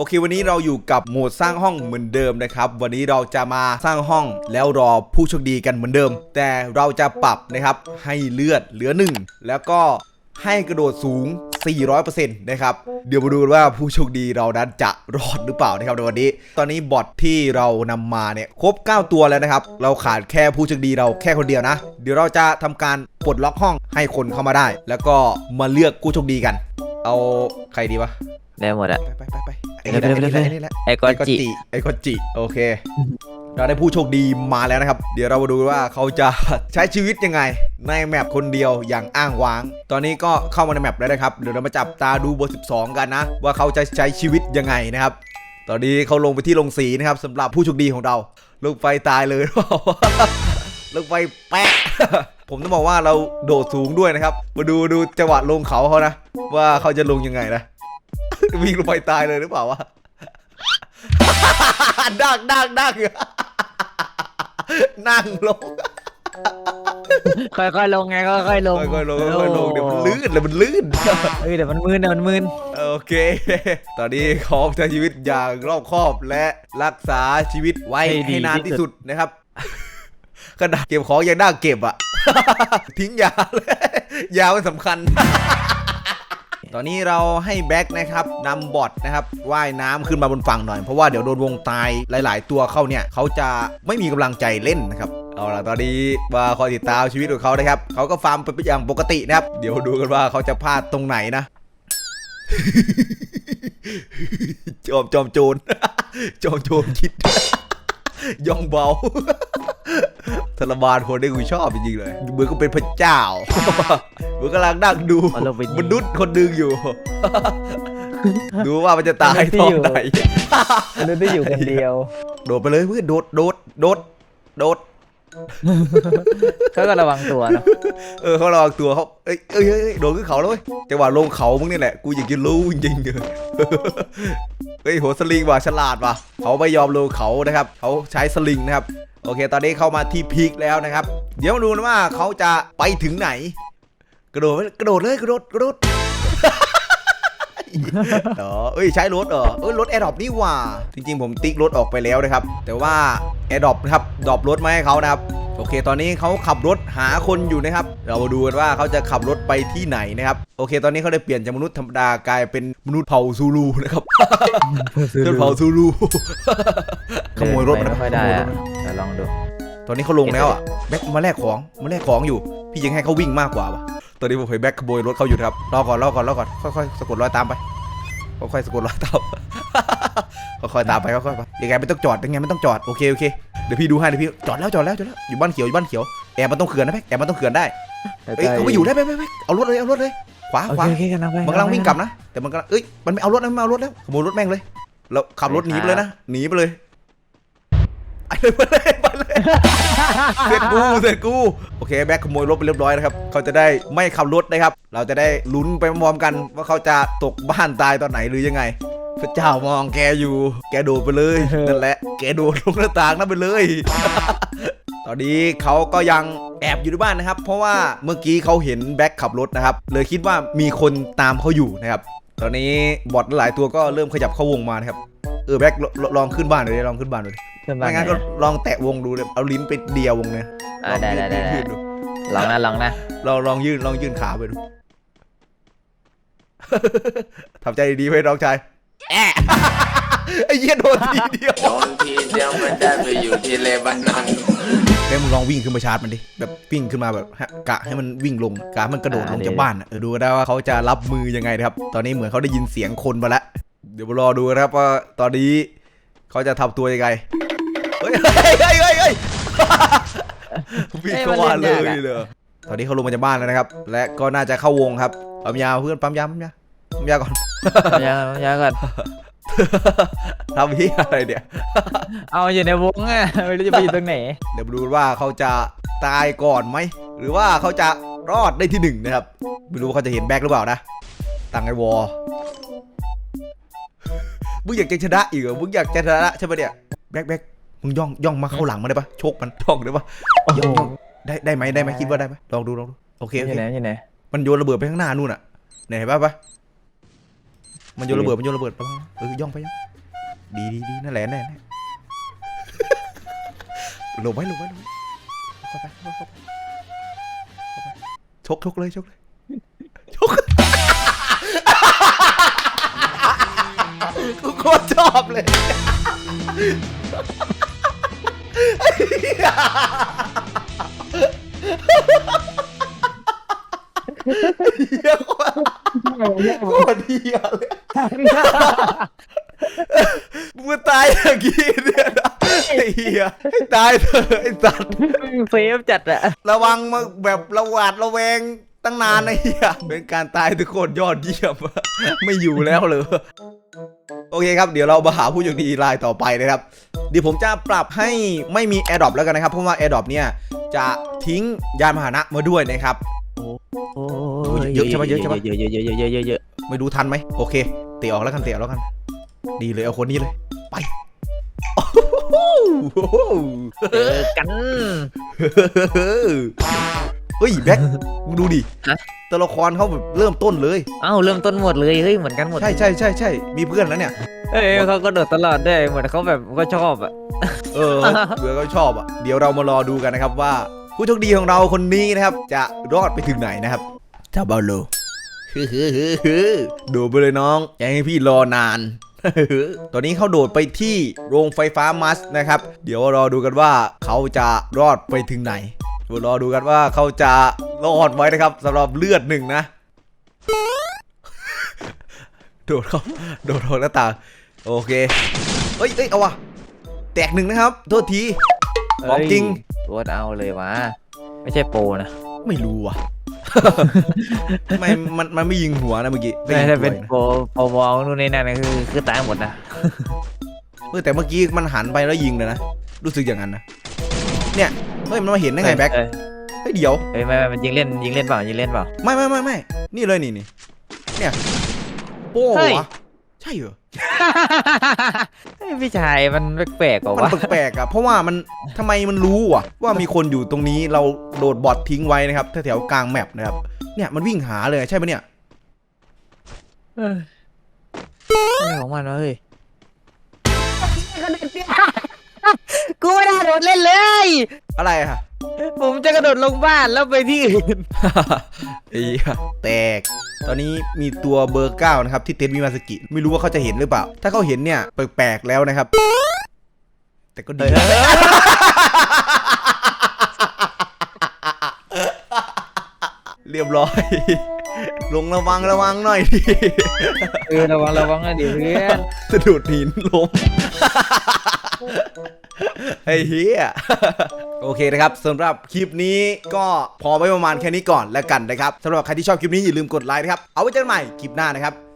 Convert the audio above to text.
โอเค วันนี้เราอยู่กับโหมดสร้างห้องเหมือนเดิมนะครับ วันนี้เราจะมาสร้างห้องแล้วรอผู้โชคดีกันเหมือนเดิม แต่เราจะปรับนะครับให้เลือดเหลือ 1 แล้วก็ให้กระโดดสูง 400%นะครับ เดี๋ยวมาดูกันว่าผู้โชคดีเรานั้นจะรอดหรือเปล่านะครับในวันนี้ ตอนนี้บอทที่เรานำมาเนี่ยครบ 9 ตัวแล้วนะครับ เราขาดแค่ผู้โชคดีเราแค่คนเดียวนะ เดี๋ยวเราจะทำการปลดล็อกห้องให้คนเข้ามาได้ แล้วก็มาเลือกผู้โชคดีกัน เอาใครดีวะ ได้หมดอะ ไปไปไปไปไอ้เดี๋นี่ยวแหละเดี๋ยวไอ้นี่แหละไอ้กอนจิ ไอ้กอนจิโอเค เราได้ผู้โชคดีมาแล้วนะครับ เดี๋ยวเรามาดูว่าเขาจะใช้ชีวิตยังไง ในแมปคนเดียวอย่างอ้างว้าง ตอนนี้ก็เข้ามาในแมปแล้วนะครับเดี๋ยวเรามาจับตาดูเบอร์12 กันนะ ว่าเขาจะใช้ชีวิตยังไงนะครับ ตอนนี้เขาลงไปที่ลงสีนะครับสำหรับผู้โชคดีของเราลงไปตายเลยลงไปแปะ ผมต้องบอกว่าเราโดดสูงด้วยนะครับ มาดูดูจังหวะลงเขาเขานะ ว่าเขาจะลงยังไงนะ วิ่งลงไปตายเลยหรือเปล่าวะดักดักดักนั่งลงค่อยๆลงไงค่อยๆลงค่อยๆลงค่อยๆลงเดี๋ยวมันลื่นเดี๋ยวมันลื่นเอ้ยเดี๋ยวมันมึนเดี๋ยวมันมึนโอเค ตอนนี้เขาใช้ชีวิตอย่างรอบคอบและรักษาชีวิตไว้ให้นานที่สุดนะครับขนาดเก็บของยังน่าเก็บอะ ทิ้งยาเลยยามันสำคัญ ตอนนี้เราให้แบ็คนะครับนำบอทนะครับว่ายน้ำขึ้นมาบนฝั่งหน่อย เพราะว่าเดี๋ยวโดนวงตายหลาย ๆ ตัวเข้าเนี่ยเขาจะไม่มีกำลังใจเล่นนะครับเอาล่ะตอนนี้มาคอยติดตามชีวิตของเขานะครับเขาก็ฟาร์มไปอย่างปกตินะครับ เดี๋ยวดูกันว่าเขาจะพลาดตรงไหนนะจอมจอมโจรจอมโจรคิดย่องเบาทรมานคนได้กูชอบจริงๆเลยเหมือนก็เป็นพระเจ้า มือนกำลังนั่งดูเอาลงไปยิง มนุษย์คนหนึ่งอยู่ ดูว่ามันจะตายตอนไหน มนุษย์ได้อยู่คนเดียวโดดไปเลยเพื่อนโดดโดดโดดโดด เขาก็ระวังตัวเนาะเออเขาระวังตัวเขาเอ้ยเอ้ยเอ้ยโดดขึ้นเขาแล้วเว้ยจังหวะลงเขามึงนี่แหละ กูอยากจะรู้จริงๆเลย เฮ้ยโหสลิงว่ะฉลาดว่ะเขาไม่ยอมลงเขานะครับ เขาใช้สลิงนะครับ โอเค ตอนนี้เข้ามาที่พีคแล้วนะครับ เดี๋ยวมาดูนะว่าเขาจะไปถึงไหน กระโดดไหมกระโดดเลยกระโดดกระโดดเออเอ้ยใช้รถเหรอเอ้ยรถแอร์ดรอปนี่หว่า จริง ๆ ผมติ๊กรถออกไปแล้วนะครับ แต่ว่าแอร์ดรอปนะครับดรอปรถมาให้เขานะครับ โอเค ตอนนี้เขาขับรถหาคนอยู่นะครับ เรามาดูกันว่าเขาจะขับรถไปที่ไหนนะครับ โอเค ตอนนี้เขาได้เปลี่ยนจากมนุษย์ธรรมดากลายเป็นมนุษย์เผ่าซูลูนะครับเพื่อนเผ่าซูลูขโมยรถเดินนะไปไม่ค่อยได้ขโมยรอะถนะเดี๋ยวลองดู ตอนนี้เขาลงแล้วอะแบ็คมาแลกของมาแลกของอยู่ พี่ยังให้เขาวิ่งมากกว่าวะตอนนี้ผมเห็นแบ็คขโมยรถเขาอยู่นะครับรอก่อนรอก่อนรอก่อนค่อยๆสะกดรอยตามไปค่อยๆสะกดรอยตามค่อยๆตามไปค่อยๆไปยังไงไม่ต้องจอดยังไงไม่ต้องจอดโอเคโอเคเดี๋ยวพี่ดูให้เดี๋ยวพี่จอดแล้วจอดแล้วจอดแล้วอยู่บ้านเขียวอยู่บ้านเขียวแอบมันต้องเขื่อนนะแบ็คแอบมันต้องเขื่อนได้เอ้ยเขาไปอยู่ได้ไปไปไปเอารถเลยเอารถเลยขวาโอขวาเคโอเคกันนะไปมันกำลังวิ่งกลับนะแต่มันกำลังเอ้ยมันไม่เอารถนะมันไม่เอารถแล้วขโมยรถแม่งเลยแล้วขับรถหนีไปเลยนะหนีไปเลยไปเลยไป เลยไปเลยเสร็จกูเสร็จกูโอเคแบ็คขโมยรถไปเรียบร้อยนะครับเขาจะได้ไม่ขับรถนะครับ เราจะได้ลุ้นไปพร้อมๆกันว่าเขาจะตกบ้านตายตอนไหนหรือยังไง พระเจ้ามองแกอยู่ แกโดดไปเลยนั่นแหละแกโดดลงหน้าต่างนั่นไปเลย ตอนนี้เขาก็ยังแอบอยู่ในบ้านนะครับ เพราะว่าเมื่อกี้เขาเห็นแบ็คขับรถนะครับ เลยคิดว่ามีคนตามเขาอยู่นะครับ ตอนนี้บอทหลายตัวก็เริ่มขยับเข้าวงมานะครับ เออแบ็คลลลองขึ้นบ้านหน่อยดิลองขึ้นบ้านหน่อยดิขึ้นบ้านไม่งั้นก็ลองแตะวงดูเลยเอาลิ้นไปเดียววงเนี่ยอ่าได้ได้ได้ลองได้ยืนยืนดูลองนะลองนะลองลองยืนลองยืนขาไปดู ทำใจดีๆไว้น้องชายแอะไอ้เหี้ยโดนทีเดียว โดนทีเดียวมันได้ไปอยู่ที่เลบานอนเดี๋ยวมึงลองวิ่งขึ้นมาชาร์จมันดิ แบบวิ่งขึ้นมาแบบฮะกะให้มันวิ่งลงกะให้มันกระโดดลงจากบ้านอะเออดูได้ว่าเขาจะรับมือยังไงนะครับ ตอนนี้เหมือนเขาได้ยินเสียงคนมาแล้วเดี๋ยวมารอดูนะครับว่าตอนนี้เขาจะทำตัวยังไง เฮ้ยเฮ้ยเฮ้ยเฮ้ยเฮ้ยวิ่งเข้ามาเลยเลย ตอนนี้เขาลงมาจากบ้านแล้วนะครับ และก็น่าจะเข้าวงครับปั๊มยาเพื่อนปั๊มยาปั๊มยาปั๊มยาก่อนยังยังก่อนทำที่อะไรเนี่ย เอาอยู่ในวงอะไม่รู้จะไปอยู่ตรงไหน เดี๋ยวมาดูว่าเขาจะตายก่อนไหม หรือว่าเขาจะรอดได้ที่หนึ่งนะครับ ไม่รู้ว่าเขาจะเห็นแบ็คหรือเปล่านะ ตังไอวอ มึงอยากจะชนะอีกเหรอมึงอยากจะชนะใช่ปะเนี่ยแบ็คแบ็คมึงย่องย่องมาเข้าหลังมาได้ปะโชคมันย่องได้ปะโอ้โหย่องย่องได้ได้ไหมได้ไหมคิดว่าได้ไหมลองดูลองดูโอเคอโอยู่เคไหนอยู่ไหนมันโยนระเบิดไปข้างหน้านู่นอะไหนเห็นปะปะมันโยนระเบิดมันโยนระเบิดระวังนะเออย่องไปย่องดีดีดีนั่นแหละแน่แน่หลบไว้หลบไว้หลบไว้เข้าไปเข้าไปเข้าไปเข้าไปชกชกเลยชกเลยชกกูโค ตรชอบเลยเหี้ยโคตรโคตรเหี้ยเลยมึงตายอย่างงี้เนี่ยนะไอ้เหี้ยให้ตายเถอะไอ้สัตว์เฟฟจัดอะระวังมาแบบระหวาดระแวงตั้งนานไอ้เหี้ยเป็นการตายที่โคตรยอดเยี่ยม ไม่อยู่แล้วเลย โอเคครับ เดี๋ยวเรามาหาผู้โชคดีรายต่อไปนะครับ เดี๋ยวผมจะปรับให้ไม่มี a อ r d r o p แล้วกันนะครับ เพราะว่า a อ r d r o p เนี่ยจะทิ้งยานพาหนะมาด้วยนะครับโอ้เยอะใช่ปะเยอะใช่ปะ เยอะเยอะเยอะเยอะเยอะเยอะไม่รู้ทันไหมโอเค เตะออกแล้วกันเตะออกแล้วกัน ดีเลยเอาคนนี้เลย ไปโอ้โห เจอกัน เฮ้ย แบ็คมึงดูดิฮะ ตัวละครเขาแบบเริ่มต้นเลย เอ้าเริ่มต้นหมดเลยเฮ้ยเหมือนกันหมดใช่ใช่ใช่ใช่มีเพื่อนแล้วเนี่ย เอ้ยเขาก็โดดตลอดด้วยเหมือนเขาแบบก็ชอบอะเออเบื่อก็ชอบอะ เดี๋ยวเรามารอดูกันนะครับว่า ผู้โชคดีของเราคนนี้นะครับ จะรอดไปถึงไหนนะครับจ้าบาโลฮึฮึฮึฮึโดดไปเลยน้องอย่าให้พี่รอนาน ตอนนี้เขาโดดไปที่โรงไฟฟ้ามัสนะครับ เดี๋ยวรอดูกันว่าเขาจะรอดไปถึงไหน เดี๋ยวรอดูกันว่าเขาจะรอดไหมนะครับสำหรับเลือดหนึ่งนะโดดเขาโดดออกหน้าต่างโอเคเอ้ยเอ้ยเอาวะแตกหนึ่งนะครับ โทษทีของจริงรวดเอาเลยวะไม่ใช่โปรนะ ไม่รู้ว่ะไม่มันมันไม่ยิงหัวนะเมื่อกี้ไม่ถ้าเป็นยิงโปรโปรมองนู่นนี่นั่นคือคือตายหมดนะหัวนะเออแต่เมื่อกี้มันหันไปแล้วยิงเลยนะ รู้สึกอย่างนั้นนะ เนี่ย เฮ้ยมันมาเห็นได้ไงแบ็คเอ้ยเฮ้ยเดี๋ยวเอ้ยไม่ไม่มันยิงเล่นยิงเล่นเปล่ายิงเล่นเปล่าไม่ไม่ไม่ไม่นี่เลยนี่นี่เนี่ยโป้เฮ้ยวะใช่เหรอเฮ้ยพี่ชายมันแปลกๆกว่ามันวะแปลกๆอะเพราะว่ามันทำไมมันรู้อะ ว่ามีคนอยู่ตรงนี้เราโดดบอททิ้งไว้นะครับแถวๆกลางแมปนะครับเนี่ยมันวิ่งหาเลยใช่ไหมเนี่ยเอ้ยอะไรของมันวะเฮ้ยกูไม่ได้โดดเล่นเลย อะไรอะผมจะกระโดดลงบ้านแล้วไปที่อื่น ไอ้เหี้ยแตก ตอนนี้มีตัวเบอร์เก้านะครับที่เต็นท์มิมาสกิ ไม่รู้ว่าเขาจะเห็นหรือเปล่า ถ้าเขาเห็นเนี่ยแปลกๆแล้วนะครับ แต่ก็ดีเรียบร้อย ลงระวังระวังหน่อยดิเออระวังระวังนะดิเพื่อน สะดุดหินล้ม ไอ้เฮียโอเคนะครับสำหรับคลิปนี้ก็พอไว้ประมาณแค่นี้ก่อนแล้วกันนะครับสำหรับใครที่ชอบคลิปนี้อย่าลืมกดไลค์นะครับ เอาไว้เจอกันใหม่คลิปหน้านะครับ